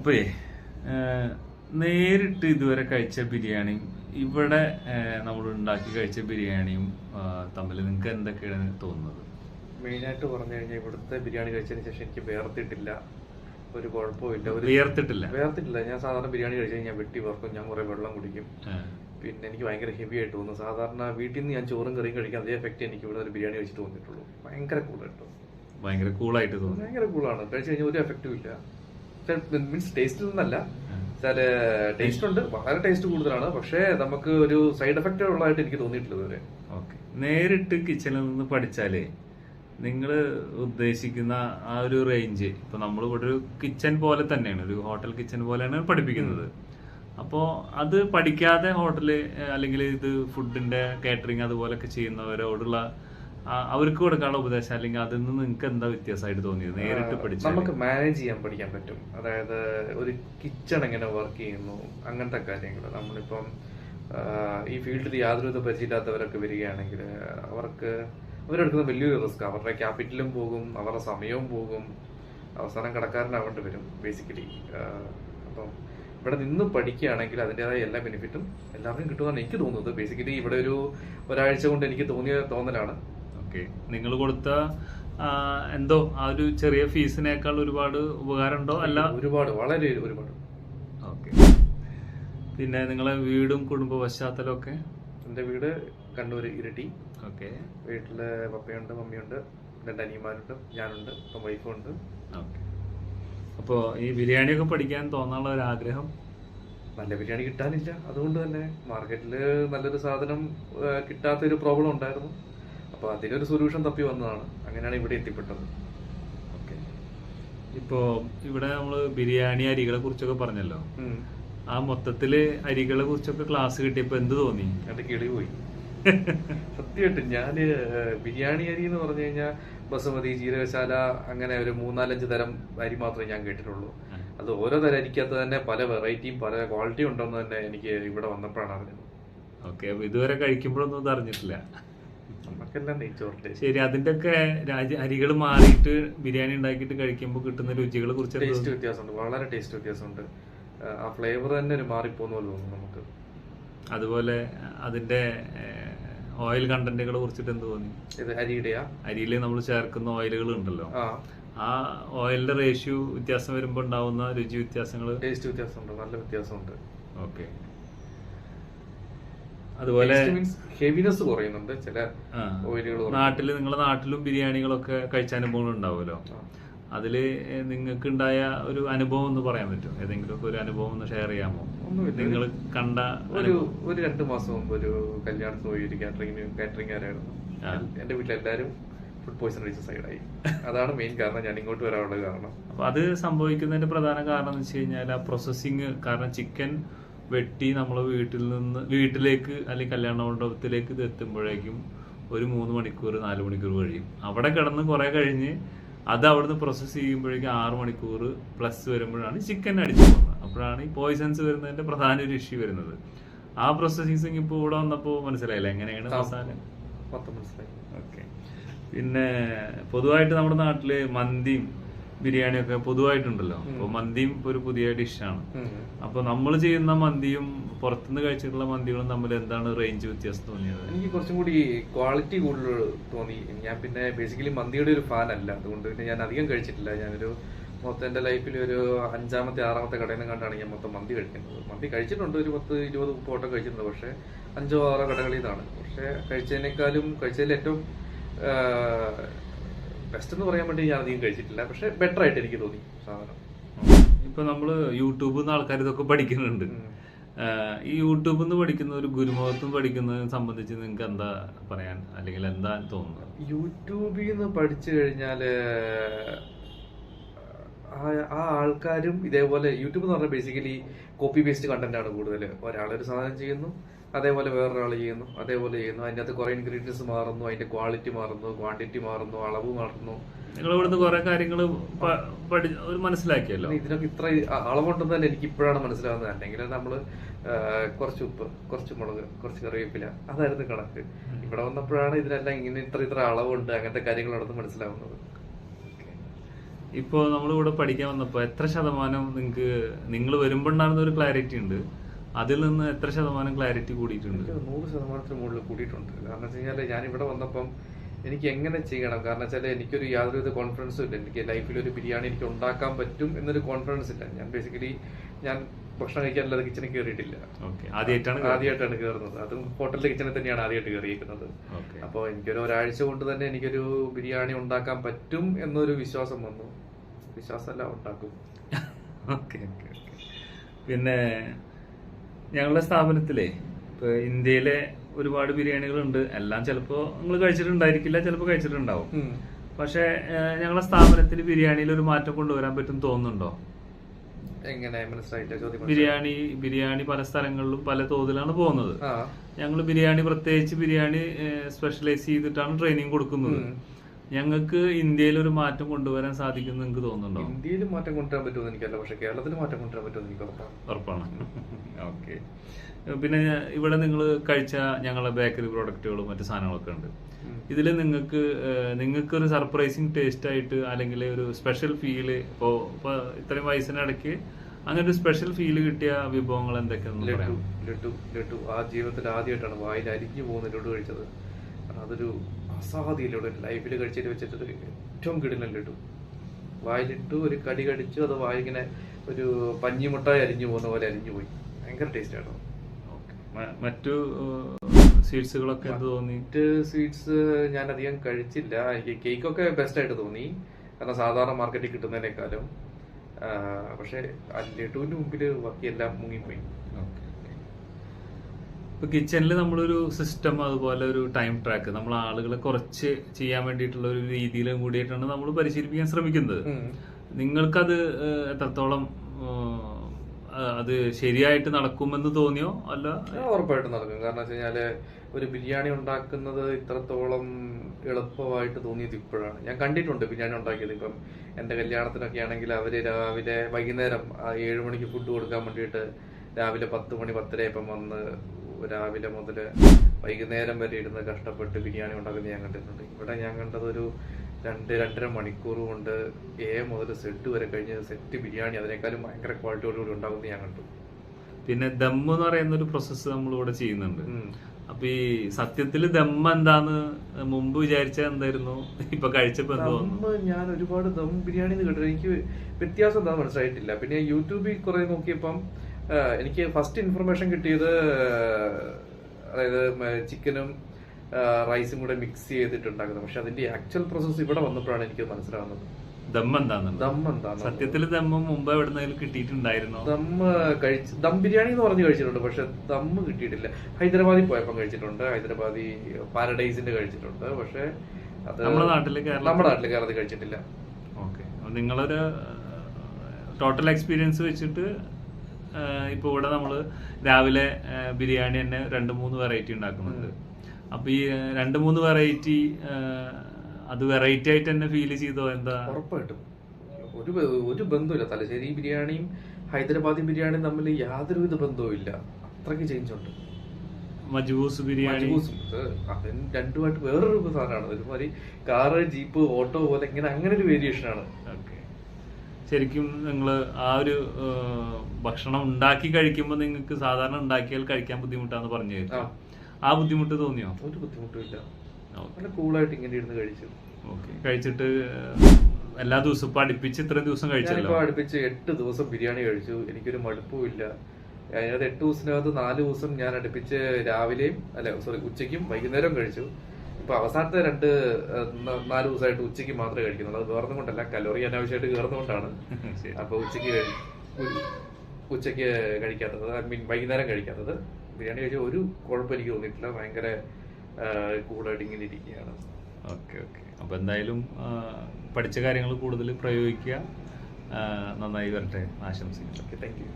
അപ്പോഴേ നേരിട്ട് ഇതുവരെ കഴിച്ച ബിരിയാണിയും ഇവിടെ നമ്മൾ ഉണ്ടാക്കി കഴിച്ച ബിരിയാണിയും തമ്മിൽ നിങ്ങൾക്ക് എന്തൊക്കെയാണ് തോന്നുന്നത്? മെയിനായിട്ട് പറഞ്ഞു കഴിഞ്ഞാൽ ഇവിടുത്തെ ബിരിയാണി കഴിച്ചതിന് ശേഷം എനിക്ക് വേർത്തിട്ടില്ല. ഒരു കുഴപ്പമില്ല ഒരു വേർത്തിട്ടില്ല? വേർത്തിട്ടില്ല. ഞാൻ സാധാരണ ബിരിയാണി കഴിച്ചു കഴിഞ്ഞാൽ വെട്ടി വേർക്കും ഞാൻ കുറേ വെള്ളം കുടിക്കും. പിന്നെ എനിക്ക് ഭയങ്കര ഹെവി ആയിട്ട് തോന്നുന്നു. സാധാരണ വീട്ടിൽ നിന്ന് ഞാൻ ചോറും കറിയും കഴിക്കാൻ അതേ എഫക്റ്റ് എനിക്ക് ഇവിടെ ഒരു ബിരിയാണി കഴിച്ചിട്ട് തോന്നിയിട്ടുള്ളൂ. ഭയങ്കര കൂളായിട്ട് ഭയങ്കര കൂളായിട്ട് തോന്നുന്നു. ഭയങ്കര കൂളാണ് കഴിച്ചു കഴിഞ്ഞാൽ ഒരു എഫക്റ്റും ഇല്ല. മീൻസ് ടേസ്റ്റിൽ നിന്നല്ല. വെച്ചാൽ ടേസ്റ്റ് ഉണ്ട്. വളരെ ടേസ്റ്റ് കൂടുതലാണ്. പക്ഷേ നമുക്ക് ഒരു സൈഡ് എഫക്റ്റ് ഉള്ളതായിട്ട് എനിക്ക് തോന്നിയിട്ടില്ല ഇതുവരെ. ഓക്കെ. നേരിട്ട് കിച്ചണിൽ നിന്ന് പഠിച്ചാലേ നിങ്ങൾ ഉദ്ദേശിക്കുന്ന ആ ഒരു റേഞ്ച് ഇപ്പൊ നമ്മൾ ഇവിടെ ഒരു കിച്ചൺ പോലെ തന്നെയാണ്. ഒരു ഹോട്ടൽ കിച്ചൺ പോലെയാണ് പഠിപ്പിക്കുന്നത്. അപ്പോൾ അത് പഠിക്കാതെ ഹോട്ടൽ അല്ലെങ്കിൽ ഇത് ഫുഡിന്റെ കാറ്ററിംഗ് അതുപോലൊക്കെ ചെയ്യുന്നവരോടുള്ള അവർക്ക് കൊടുക്കാനുള്ള ഉപദേശം അല്ലെങ്കിൽ അതിൽ നിന്ന് നിങ്ങൾക്ക് എന്താ വ്യത്യാസമായിട്ട് തോന്നിയത്? നേരിട്ട് പഠിച്ചു നമുക്ക് മാനേജ് ചെയ്യാൻ പഠിക്കാൻ പറ്റും. അതായത് ഒരു കിച്ചൺ എങ്ങനെ വർക്ക് ചെയ്യുന്നു അങ്ങനത്തെ കാര്യങ്ങൾ. നമ്മളിപ്പം ഈ ഫീൽഡിൽ യാതൊരുവിധ പരിചയമില്ലാത്തവരൊക്കെ വരികയാണെങ്കിൽ അവർക്ക് അവരെടുക്കുന്ന വലിയൊരു റിസ്ക് അവരുടെ ക്യാപിറ്റലും പോകും അവരുടെ സമയവും പോകും. അവസാനം കടക്കാരനാവേണ്ടി വരും ബേസിക്കലി അപ്പം ഇവിടെ നിന്ന് പഠിക്കുകയാണെങ്കിൽ അതിന്റെതായ എല്ലാ ബെനിഫിറ്റും എല്ലാവർക്കും കിട്ടുമെന്നാണ് എനിക്ക് തോന്നുന്നത്. ബേസിക്കലി ഇവിടെ ഒരു ഒരാഴ്ച കൊണ്ട് എനിക്ക് തോന്നിയ തോന്നലാണ്. ഓക്കെ. നിങ്ങൾ കൊടുത്ത എന്തോ ആ ഒരു ചെറിയ ഫീസിനേക്കാൾ ഒരുപാട് ഉപകാരം ഉണ്ടോ അല്ല. ഒരുപാട് വളരെ ഒരുപാട്. ഓക്കെ. പിന്നെ നിങ്ങളെ വീടും കുടുംബ പശ്ചാത്തലം ഒക്കെ? എന്റെ വീട് കണ്ണൂർ ഇരട്ടി. ഓക്കെ. വീട്ടിൽ പപ്പയുണ്ട് മമ്മിയുണ്ട് രണ്ട് അനിയന്മാരുണ്ട് ഞാനുണ്ട് ഇപ്പം വൈഫും ഉണ്ട് ഓക്കെ. അപ്പോൾ ഈ ബിരിയാണിയൊക്കെ പഠിക്കാൻ തോന്നാനുള്ള ഒരു ആഗ്രഹം? നല്ല ബിരിയാണി കിട്ടാനില്ല. അതുകൊണ്ട് തന്നെ മാർക്കറ്റിൽ നല്ലൊരു സാധനം കിട്ടാത്ത കിട്ടാത്തൊരു പ്രോബ്ലം ഉണ്ടായിരുന്നു. അപ്പോൾ അതിനൊരു സൊല്യൂഷൻ തപ്പി വന്നതാണ്. അങ്ങനെയാണ് ഇവിടെ എത്തിപ്പെട്ടത്. ഓക്കെ ഇപ്പോൾ ഇവിടെ നമ്മൾ ബിരിയാണി അരികളെ കുറിച്ചൊക്കെ പറഞ്ഞല്ലോ. ആ മൊത്തത്തിൽ അരികളെ കുറിച്ചൊക്കെ ക്ലാസ് കിട്ടിയപ്പോൾ എന്ത് തോന്നി? എന്റെ കിളി പോയി സത്യമായിട്ട് ഞാൻ ബിരിയാണി അരി എന്ന് പറഞ്ഞു കഴിഞ്ഞാൽ ബസുമതി ജീരകശാല അങ്ങനെ ഒരു മൂന്നാലഞ്ച് തരം അരി മാത്രമേ ഞാൻ കേട്ടിട്ടുള്ളൂ. അത് ഓരോ തരം അരിക്കകത്ത് തന്നെ പല വെറൈറ്റിയും പല ക്വാളിറ്റിയും ഉണ്ടെന്ന് തന്നെ എനിക്ക് ഇവിടെ വന്നപ്പോഴാണ് അറിഞ്ഞത്. ഓക്കെ ഇതുവരെ കഴിക്കുമ്പോഴൊന്നും ഇത് അറിഞ്ഞിട്ടില്ല. നമുക്കെല്ലാം നെയ്ച്ചോറിന്റെ ശരി അതിന്റെ ഒക്കെ അരികൾ മാറിയിട്ട് ബിരിയാണി ഉണ്ടാക്കിയിട്ട് കഴിക്കുമ്പോൾ കിട്ടുന്ന രുചികളെ കുറിച്ച് ടേസ്റ്റ് വ്യത്യാസമുണ്ട്. വളരെ ടേസ്റ്റ് വ്യത്യാസമുണ്ട്. ആ ഫ്ലേവർ തന്നെ ഒരു മാറിപ്പോകുന്ന പോലെ തോന്നുന്നു നമുക്ക്. അതുപോലെ അതിന്റെ ഓയിൽ കണ്ടന്റുകളെ കുറിച്ചിട്ട് എന്ത് തോന്നി? ഇത് അരിയുടെയാ? അരിയിൽ നമ്മൾ ചേർക്കുന്ന ഓയിലുകൾ ഉണ്ടല്ലോ. ആ. ആ ഓയിലിന്റെ റേഷ്യോ വ്യത്യാസം വരുമ്പോൾ ഉണ്ടാവുന്ന രുചി വ്യത്യാസങ്ങൾ ടേസ്റ്റ് വ്യത്യാസമുണ്ട്. നല്ല വ്യത്യാസമുണ്ട്. ഓക്കെ അതുപോലെ ഹെവിനെസ് കുറയുന്നുണ്ട്. ചില ഓയിലുകൾ നാട്ടിൽ നിങ്ങളെ നാട്ടിലും ബിരിയാണികളൊക്കെ കഴിച്ച അനുഭവങ്ങൾ ഉണ്ടാവുമല്ലോ. അതിൽ നിങ്ങൾക്ക് ഉണ്ടായ ഒരു അനുഭവം എന്ന് പറയാൻ പറ്റും ഏതെങ്കിലും ഒരു അനുഭവം ഒന്ന് ഷെയർ ചെയ്യാമോ? നിങ്ങൾ കണ്ട ഒരു ഒരു രണ്ട് മാസം മുമ്പ് ഒരു കല്യാണത്തിന് പോയി ഒരു കാറ്ററിംഗ് കാറ്ററിംഗുകാരായിരുന്നു. എന്റെ വീട്ടിലെല്ലാരും ഫുഡ് പോയിസൺ അടിച്ച സൈഡായി അതാണ് മെയിൻ കാരണം. ഞാൻ ഇങ്ങോട്ട് വരാനുള്ള കാരണം. അപ്പൊ അത് സംഭവിക്കുന്നതിന്റെ പ്രധാന കാരണം എന്ന് വെച്ച് കഴിഞ്ഞാൽ ആ പ്രോസസ്സിങ് കാരണം ചിക്കൻ വെട്ടി നമ്മൾ വീട്ടിൽ നിന്ന് വീട്ടിലേക്ക് അല്ലെങ്കിൽ കല്യാണ മണ്ഡപത്തിലേക്ക് ഇത് എത്തുമ്പോഴേക്കും ഒരു മൂന്ന് മണിക്കൂർ നാല് മണിക്കൂർ കഴിയും. അവിടെ കിടന്ന് കുറെ കഴിഞ്ഞ് അത് അവിടുന്ന് പ്രോസസ്സ് ചെയ്യുമ്പോഴേക്കും ആറ് മണിക്കൂർ പ്ലസ് വരുമ്പോഴാണ് ചിക്കൻ അടിച്ചു പോകുന്നത് അപ്പോഴാണ് ഈ പോയിസൺസ് വരുന്നതിന്റെ പ്രധാന ഒരു ഇഷ്യൂ വരുന്നത്. ആ പ്രോസസ്സിങ് ഇപ്പോൾ ഇവിടെ വന്നപ്പോൾ മനസ്സിലായില്ല? എങ്ങനെയാണ്. മസാല മനസ്സിലായി. ഓക്കെ പിന്നെ പൊതുവായിട്ട് നമ്മുടെ നാട്ടിൽ മന്തിയും ബിരിയാണിയും ഒക്കെ പൊതുവായിട്ടുണ്ടല്ലോ അപ്പൊ മന്തിയും ഇപ്പൊ ഒരു പുതിയ ഡിഷാണ്. ഉം. അപ്പൊ നമ്മൾ ചെയ്യുന്ന മന്തിയും പുറത്തുനിന്ന് കഴിച്ചിട്ടുള്ള മന്തികളും തമ്മിൽ എന്താണ് റേഞ്ച് വ്യത്യാസം തോന്നിയത്? എനിക്ക് കുറച്ചും കൂടി ക്വാളിറ്റി കൂടുതൽ തോന്നി. ഞാൻ പിന്നെ ബേസിക്കലി മന്തിയുടെ ഒരു ഫാൻ അല്ല. അതുകൊണ്ട് പിന്നെ ഞാൻ അധികം കഴിച്ചിട്ടില്ല. ഞാനൊരു മൊത്തം എന്റെ ലൈഫിൽ ഒരു അഞ്ചാമത്തെ ആറാമത്തെ കടയിൽ നിന്ന് കണ്ടാണ് ഞാൻ മൊത്തം മന്തി കഴിക്കുന്നത്. മന്തി കഴിച്ചിട്ടുണ്ട്. ഒരു പത്ത് ഇരുപത് മുപ്പോട്ടം കഴിച്ചിട്ടുണ്ട്. പക്ഷേ അഞ്ചോ ആറോ കടകളിൽ നിന്നാണ്. പക്ഷേ കഴിച്ചതിനേക്കാളും കഴിച്ചതിൽ ഏറ്റവും ബെസ്റ്റ് എന്ന് പറയാൻ വേണ്ടി ഞാൻ അധികം കഴിച്ചിട്ടില്ല. പക്ഷെ ബെറ്റർ ആയിട്ട് എനിക്ക് തോന്നി സാധനം. ഇപ്പൊ നമ്മൾ യൂട്യൂബിൽ നിന്ന് ആൾക്കാർ ഇതൊക്കെ പഠിക്കുന്നുണ്ട്. ഈ യൂട്യൂബിൽ നിന്ന് പഠിക്കുന്ന ഒരു ഗുരുമുഖത്തും പഠിക്കുന്നതിനെ സംബന്ധിച്ച് നിങ്ങൾക്ക് എന്താ പറയാൻ അല്ലെങ്കിൽ എന്താ തോന്നുന്നത്? യൂട്യൂബിൽ നിന്ന് പഠിച്ചു കഴിഞ്ഞാൽ ആ- ആ ആൾക്കാരും ഇതേപോലെ യൂട്യൂബ് എന്ന് പറഞ്ഞാൽ ബേസിക്കലി കോപ്പി പേസ്റ്റ് കണ്ടന്റ് ആണ് കൂടുതൽ ഒരാളൊരു സാധനം ചെയ്യുന്നു അതേപോലെ വേറൊരാൾ ചെയ്യുന്നു അതേപോലെ ചെയ്യുന്നു. അതിന്റെ അകത്ത് കുറെ ഇൻഗ്രീഡിയൻസ് മാറുന്നു അതിന്റെ ക്വാളിറ്റി മാറുന്നു ക്വാണ്ടിറ്റി മാറുന്നു അളവ് മാറുന്നു. നിങ്ങൾ ഇവിടുന്ന് കുറെ കാര്യങ്ങൾ മനസ്സിലാക്കിയല്ലോ. ഇതിനൊക്കെ ഇത്ര അളവുണ്ടെന്ന് തന്നെ എനിക്ക് ഇപ്പോഴാണ് മനസ്സിലാവുന്നത്. അല്ലെങ്കിൽ നമ്മൾ കുറച്ച് ഉപ്പ് കുറച്ച് മുളക് കുറച്ച് കറിവേപ്പില അതായിരുന്നു കണക്ക്. ഇവിടെ വന്നപ്പോഴാണ് ഇതിനെല്ലാം ഇങ്ങനെ ഇത്ര ഇത്ര അളവുണ്ട് അങ്ങനത്തെ കാര്യങ്ങളാണെന്ന് മനസ്സിലാവുന്നത്. ഇപ്പോൾ നമ്മളിവിടെ പഠിക്കാൻ വന്നപ്പോൾ എത്ര ശതമാനം നിങ്ങൾക്ക് നിങ്ങൾ വരുമ്പോൾ ഉണ്ടായിരുന്ന ഒരു ക്ലാരിറ്റി ഉണ്ട്. അതിൽ നിന്ന് എത്ര ശതമാനം ക്ലാരിറ്റി കൂടിയിട്ടുണ്ട്? നൂറ് ശതമാനത്തിന് മുകളിൽ കൂടിയിട്ടുണ്ട്. കാരണം വെച്ച് കഴിഞ്ഞാൽ ഞാൻ ഇവിടെ വന്നപ്പം എനിക്ക് എങ്ങനെ ചെയ്യണം? കാരണം വെച്ചാൽ എനിക്കൊരു യാതൊരുവിധ കോൺഫിഡൻസും ഇല്ല. എനിക്ക് ലൈഫിൽ ഒരു ബിരിയാണി എനിക്ക് ഉണ്ടാക്കാൻ പറ്റും എന്നൊരു കോൺഫിഡൻസ് ഇല്ല. ഞാൻ ബേസിക്കലി ഞാൻ ഭക്ഷണം കഴിക്കാനല്ലാതെ കിച്ചണിൽ കയറിയിട്ടില്ല. ആദ്യമായിട്ടാണ് ആദ്യമായിട്ടാണ് കയറുന്നത്? അതും ഹോട്ടലിലെ കിച്ചണിൽ തന്നെയാണ് ആദ്യമായിട്ട് കയറിയിരിക്കുന്നത്. അപ്പൊ അപ്പോൾ എനിക്കൊരു ഒരാഴ്ച കൊണ്ട് തന്നെ എനിക്കൊരു ബിരിയാണി ഉണ്ടാക്കാൻ പറ്റും എന്നൊരു വിശ്വാസം വന്നു. വിശ്വാസമല്ല ഉണ്ടാക്കും. ഓക്കെ ഓക്കെ ഓക്കെ പിന്നെ ഞങ്ങളുടെ സ്ഥാപനത്തിലെ ഇപ്പൊ ഇന്ത്യയിലെ ഒരുപാട് ബിരിയാണികളുണ്ട്. എല്ലാം ചിലപ്പോൾ നിങ്ങൾ കഴിച്ചിട്ടുണ്ടായിരിക്കില്ല ചിലപ്പോൾ കഴിച്ചിട്ടുണ്ടാവും. പക്ഷെ പക്ഷേ ഞങ്ങളുടെ സ്ഥാപനത്തിൽ ബിരിയാണിയിൽ ഒരു മാറ്റം കൊണ്ടുവരാൻ പറ്റും തോന്നുന്നുണ്ടോ? എങ്ങനെ മനസ്സിലായില്ല ചോദ്യം ബിരിയാണി ബിരിയാണി പല സ്ഥലങ്ങളിലും പല തോതിലാണ് പോകുന്നത്. ഞങ്ങൾ ബിരിയാണി പ്രത്യേകിച്ച് ബിരിയാണി സ്പെഷ്യലൈസ് ചെയ്തിട്ടാണ് ട്രെയിനിങ് കൊടുക്കുന്നത്. ഞങ്ങൾക്ക് ഇന്ത്യയിൽ ഒരു മാറ്റം കൊണ്ടുവരാൻ സാധിക്കും നിങ്ങൾക്ക് തോന്നുന്നുണ്ടോ? ഇന്ത്യയിൽ മാറ്റം കൊണ്ടുവരാൻ പറ്റുമെന്ന് എനിക്കല്ല പക്ഷെ കേരളത്തിൽ മാറ്റം കൊണ്ടുവരാൻ പറ്റുമെന്ന് എനിക്ക് ഉറപ്പാണ്. ഉറപ്പാണ്. ഓക്കെ. പിന്നെ ഇവിടെ നിങ്ങൾ കഴിച്ച ഞങ്ങളുടെ ബേക്കറി പ്രോഡക്റ്റുകളും മറ്റു സാധനങ്ങളൊക്കെ ഉണ്ട്. ഇതിൽ നിങ്ങൾക്ക് നിങ്ങൾക്ക് ഒരു സർപ്രൈസിങ് ടേസ്റ്റ് ആയിട്ട് അല്ലെങ്കിൽ ഒരു സ്പെഷ്യൽ ഫീൽ ഇപ്പോൾ ഇപ്പോൾ ഇത്രയും വയസ്സിനിടയ്ക്ക് അങ്ങനെ ഒരു സ്പെഷ്യൽ ഫീൽ കിട്ടിയ വിഭവങ്ങൾ എന്തൊക്കെയാണെന്ന് ലഡു ലഡു ലഡു. ആ ജീവിതത്തിൽ ആദ്യമായിട്ടാണ് വായിൽ അരിഞ്ഞു പോകുന്ന ലഡു കഴിച്ചത്. അതൊരു അസാധ്യ ലഡു ലൈഫിൽ കഴിച്ചിട്ട് വെച്ചിട്ട് ഏറ്റവും കിടിലൻ ലഡു. വായിലിട്ടു ഒരു കടി കടിച്ചു അത് വായിങ്ങനെ ഒരു പഞ്ഞിമുട്ടായി അരിഞ്ഞു പോകുന്ന പോലെ അരിഞ്ഞു പോയി. ഭയങ്കര ടേസ്റ്റ് ആട്ടോ. മറ്റു സ്വീറ്റ്സുകളൊക്കെ എന്ത് തോന്നി? മറ്റ് സ്വീറ്റ്സ് ഞാൻ അധികം കഴിച്ചില്ല. എനിക്ക് കേക്കൊക്കെ ബെസ്റ്റ് ആയിട്ട് തോന്നി. കാരണം സാധാരണ മാർക്കറ്റിൽ കിട്ടുന്നതിനേക്കാളും. പക്ഷേ ലഡുവിന്റെ മുമ്പിൽ ബാക്കിയെല്ലാം മുങ്ങിപ്പോയി. ഇപ്പൊ കിച്ചണിൽ നമ്മളൊരു സിസ്റ്റം അതുപോലെ ഒരു ടൈം ട്രാക്ക് നമ്മൾ ആളുകളെ കുറച്ച് ചെയ്യാൻ വേണ്ടിയിട്ടുള്ള ഒരു രീതിയിലും കൂടിയിട്ടാണ് നമ്മൾ പരിശീലിപ്പിക്കാൻ ശ്രമിക്കുന്നത്. നിങ്ങൾക്കത് എത്രത്തോളം അത് ശരിയായിട്ട് നടക്കുമെന്ന് തോന്നിയോ? അല്ല? ഉറപ്പായിട്ട് നടക്കും. കാരണം വെച്ച് കഴിഞ്ഞാൽ ഒരു ബിരിയാണി ഉണ്ടാക്കുന്നത് ഇത്രത്തോളം എളുപ്പമായിട്ട് തോന്നിയത് ഇപ്പോഴാണ്. ഞാൻ കണ്ടിട്ടുണ്ട് ബിരിയാണി ഉണ്ടാക്കിയത്. ഇപ്പം എന്റെ കല്യാണത്തിനൊക്കെ ആണെങ്കിൽ അവർ രാവിലെ വൈകുന്നേരം ഏഴുമണിക്ക് ഏഴ് മണിക്ക് ഫുഡ് കൊടുക്കാൻ വേണ്ടിയിട്ട് രാവിലെ പത്ത് മണി പത്തര ഇപ്പം വന്ന് രാവിലെ മുതൽ വൈകുന്നേരം വരെ ഇരുന്ന് കഷ്ടപ്പെട്ട് ബിരിയാണി ഉണ്ടാക്കുന്നത് ഞാൻ കണ്ടിട്ടുണ്ട്. ഇവിടെ ഞാൻ കണ്ടത് ഒരു രണ്ട് രണ്ടര മണിക്കൂർ കൊണ്ട് എ മുതൽ സെറ്റ് വരെ കഴിഞ്ഞ് സെറ്റ് ബിരിയാണി അതിനേക്കാളും ഭയങ്കര ക്വാളിറ്റിയോടുകൂടി ഉണ്ടാകുന്ന ഞാൻ കണ്ടു. പിന്നെ ദം എന്ന് പറയുന്ന ഒരു പ്രോസസ്സ് നമ്മൾ ഇവിടെ ചെയ്യുന്നുണ്ട്. അപ്പൊ ഈ സത്യത്തിൽ ദം എന്താന്ന് മുമ്പ് വിചാരിച്ച എന്തായിരുന്നു? ഇപ്പൊ കഴിച്ചപ്പോ എന്തോ ഞാൻ ഒരുപാട് ദം ബിരിയാണി കേട്ടു എനിക്ക് വ്യത്യാസം എന്താ മനസ്സിലായിട്ടില്ല. പിന്നെ യൂട്യൂബിൽ കുറെ നോക്കിയപ്പം എനിക്ക് ഫസ്റ്റ് ഇൻഫർമേഷൻ കിട്ടിയത് അതായത് ചിക്കനും റൈസും കൂടെ മിക്സ് ചെയ്തിട്ടുണ്ടാക്കുന്നത് പക്ഷെ അതിന്റെ ആക്ച്വൽ പ്രോസസ് ഇവിടെ വന്നപ്പോഴാണ് എനിക്ക് മനസ്സിലാവുന്നത്. ദം എന്താന്നുള്ളത് ദം എന്താണ് സത്യത്തിൽ ദമ്മ് മുമ്പ് എവിടെന്നെങ്കിലും കിട്ടിയിട്ടുണ്ടായിരുന്നോ? ദം കഴിച്ച് ദം ബിരിയാണി എന്ന് പറഞ്ഞ് കഴിച്ചിട്ടുണ്ട് പക്ഷെ ദമ്മ് കിട്ടിയിട്ടില്ല. ഹൈദരാബാദിൽ പോയപ്പം കഴിച്ചിട്ടുണ്ട് ഹൈദരാബാദി പാരഡൈസിന്റെ കഴിച്ചിട്ടുണ്ട് പക്ഷെ അത് നമ്മുടെ നാട്ടിൽ നമ്മുടെ നാട്ടിൽ കേരളത്തിൽ കഴിച്ചിട്ടില്ല. ഓക്കെ. നിങ്ങളൊരു ടോട്ടൽ എക്സ്പീരിയൻസ് വെച്ചിട്ട് ഇപ്പോൾ ഇവിടെ നമ്മൾ രാവിലെ ബിരിയാണി തന്നെ രണ്ട് മൂന്ന് വെറൈറ്റി ഉണ്ടാക്കുന്നുണ്ട്. അപ്പൊ ഈ രണ്ട് മൂന്ന് വെറൈറ്റി അത് വെറൈറ്റി ആയിട്ട് തന്നെ ഫീൽ ചെയ്തോ? എന്താ? ഉറപ്പായിട്ടും. ഒരു ഒരു ബന്ധമില്ല തലശ്ശേരി ബിരിയാണിയും ഹൈദരാബാദി ബിരിയാണിയും തമ്മിൽ യാതൊരുവിധ ബന്ധവും ഇല്ല. അത്രയ്ക്ക് ചേഞ്ച് ഉണ്ട്. മജ്ബൂസ് ബിരിയാണി. അതിന് രണ്ടുമായിട്ട് വേറൊരു സാധനമാണ്. ഒരുമാതിരി കാറ് ജീപ്പ് ഓട്ടോ പോലെ ഇങ്ങനെ അങ്ങനെ ഒരു വേരിയേഷൻ ആണ്. ശരിക്കും നിങ്ങൾ ആ ഒരു ഭക്ഷണം ഉണ്ടാക്കി കഴിക്കുമ്പോൾ നിങ്ങൾക്ക് സാധാരണ ഉണ്ടാക്കിയാൽ കഴിക്കാൻ ബുദ്ധിമുട്ടാന്ന് പറഞ്ഞു ആ. ബുദ്ധിമുട്ട് തോന്നിയോ? ഒരു ബുദ്ധിമുട്ടും ഇല്ല. ഓക്കെ. നല്ല കൂളായിട്ട് ഇങ്ങനെ ഇരുന്ന് കഴിച്ചു. ഓക്കെ. കഴിച്ചിട്ട് എല്ലാ ദിവസവും ഇപ്പൊ അടുപ്പിച്ച് ഇത്രയും ദിവസം കഴിച്ചല്ലോ? അടുപ്പിച്ച് എട്ട് ദിവസം ബിരിയാണി കഴിച്ചു. എനിക്കൊരു മടുപ്പും ഇല്ല. അതിനകത്ത് എട്ട് ദിവസത്തിനകത്ത് നാല് ദിവസം ഞാൻ അടുപ്പിച്ച് രാവിലെയും അല്ല സോറി ഉച്ചയ്ക്കും വൈകുന്നേരവും കഴിച്ചു. ഇപ്പൊ അവസാനത്തെ രണ്ട് നാല് ദിവസമായിട്ട് ഉച്ചയ്ക്ക് മാത്രമേ കഴിക്കുന്നുള്ളൂ. അത് വേറെ കൊണ്ടല്ല. കലോറി അനാവശ്യമായിട്ട് കയറുന്നതുകൊണ്ടാണ്. അപ്പൊ ഉച്ചയ്ക്ക് ഉച്ചയ്ക്ക് കഴിക്കാത്തത് ഐ മീൻ വൈകുന്നേരം കഴിക്കാത്തത്. ബിരിയാണി കഴിച്ച ഒരു കുഴപ്പം എനിക്ക് തോന്നിയിട്ടില്ല. ഭയങ്കര കൂളായിട്ട് ഇങ്ങനെ ഇരിക്കുകയാണ് ഓക്കെ ഓക്കെ. അപ്പൊ എന്തായാലും പഠിച്ച കാര്യങ്ങൾ കൂടുതൽ പ്രയോഗിക്കുക. നന്നായി വരട്ടെ. ആശംസിക്കുന്നു. Okay thank you.